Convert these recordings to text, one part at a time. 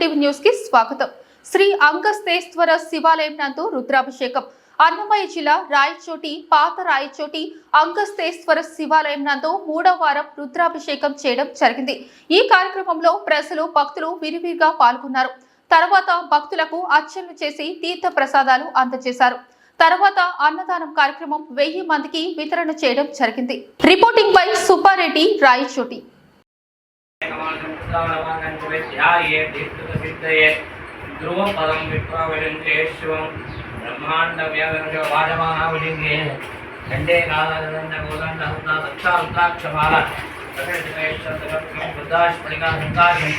TV న్యూస్కి స్వాగతం. శ్రీ అంగస్తేశ్వర శివాలయం నందు రుద్రాభిషేకం. అన్నమయ్య జిల్లా రాయచోటి పాత రాయచోటి అంగస్తేశ్వర శివాలయం నందు మూడవ వారం రుద్రాభిషేకం చేయడం జరిగింది. ఈ కార్యక్రమంలో ప్రజలు భక్తులు విరివిగా పాల్గొన్నారు. తర్వాత భక్తులకు అర్చనలు చేసి తీర్థ ప్రసాదాలు అందజేశారు. తర్వాత అన్నదానం కార్యక్రమం వెయ్యి మందికి వితరణ చేయడం జరిగింది. Reporting by Subbareddy Rayachoti. பிருந்தாவனமாகவே தியாயே தீர்த்த சித்தையே துருவ பதம் விப்ராவலிங்கே சிவம் பிரம்மாண்ட வியாகரங்க வாடமானாவலிங்கே கண்டே காலகண்ட கோதண்ட ஹுந்தா தக்ஷா உத்தாட்சமால புத்தாஷ்மணிகா சந்தாரியம்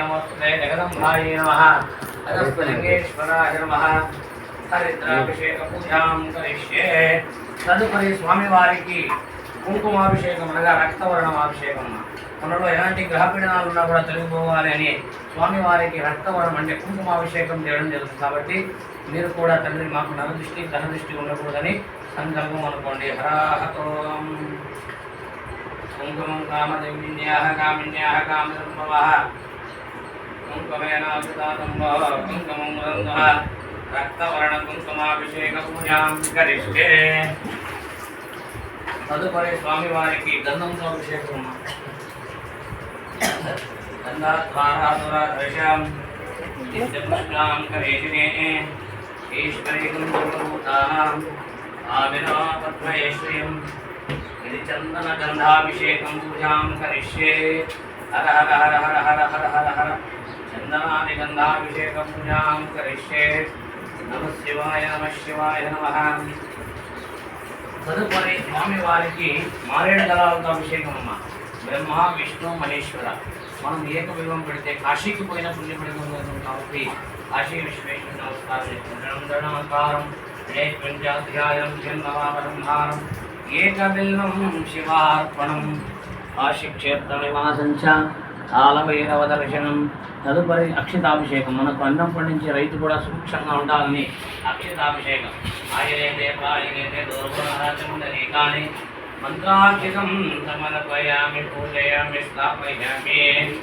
नमस्ते नमः। अगस्तलिङ्गेश्वराय नमः हरिद्राभिषेकपूजां करिष्ये तदुपरि स्वामिवाరికి కుంకుమాభిషేకం అనగా రక్తవర్ణమాభిషేకం మనలో ఎలాంటి గ్రహపీడనాలు ఉన్నా కూడా తొలగిపోవాలి అని స్వామివారికి రక్తవర్ణం అంటే కుంకుమాభిషేకం చేయడం జరుగుతుంది. కాబట్టి మీరు కూడా తండ్రి మాకు నరదృష్టి ధనదృష్టి ఉండకూడదని సంకల్పం అనుకోండి. హరాహతోం. కుంకుమం కామదేవ్యాహ కామిన్యాహ కామధర్మవః కుంకుమేనాభిదాతంబో కుంకుమం రక్తవర్ణ కుంకుమాభిషేక పూజాం కరిష్టే తదుపరి స్వామివారికి గంధంతో అభిషేకం గంధాద్వారాదురాదృశాం నిత్యపుష్ణాం కరేషినే ఈశ్వరీ కుంకుమభూతానాం ఆవినో పద్మయేశ్వరీం చందన గంధాభిషేకం పూజాం కరిష్యే హర హర హర హర హర హర హర హర చందనాది గంధాభిషేక పూజాం కరిష్యే నమ శివాయ నమ శివాయ నమ తదుపరి స్వామివారికి మారేడు దళాలతో అభిషేకం అమ్మ బ్రహ్మ విష్ణు మహేశ్వర. మనం ఏక విలువం పెడితే కాశీకి పోయిన పుణ్యపడి కాబట్టి కాశీ విశ్వేశ్వర నమస్కారం నమస్కారం పంచాధ్యాయం జన్మవాపరంహారం ఏకబిల్వం శివార్పణం. కాశీక్షేత్ర నివాసం చ కాలభైరవ దర్శనం తదుపరి అక్షతాభిషేకం. మనకు అన్నం పండించే రైతు కూడా సూక్ష్మంగా ఉండాలని అక్షతాభిషేకం. ఆయనైతే ప్రాయనైతే దూర్గుణరాజముందని కానీ మంత్రాక్షితం సమర్పయామి పూజయామి స్థాపయామి.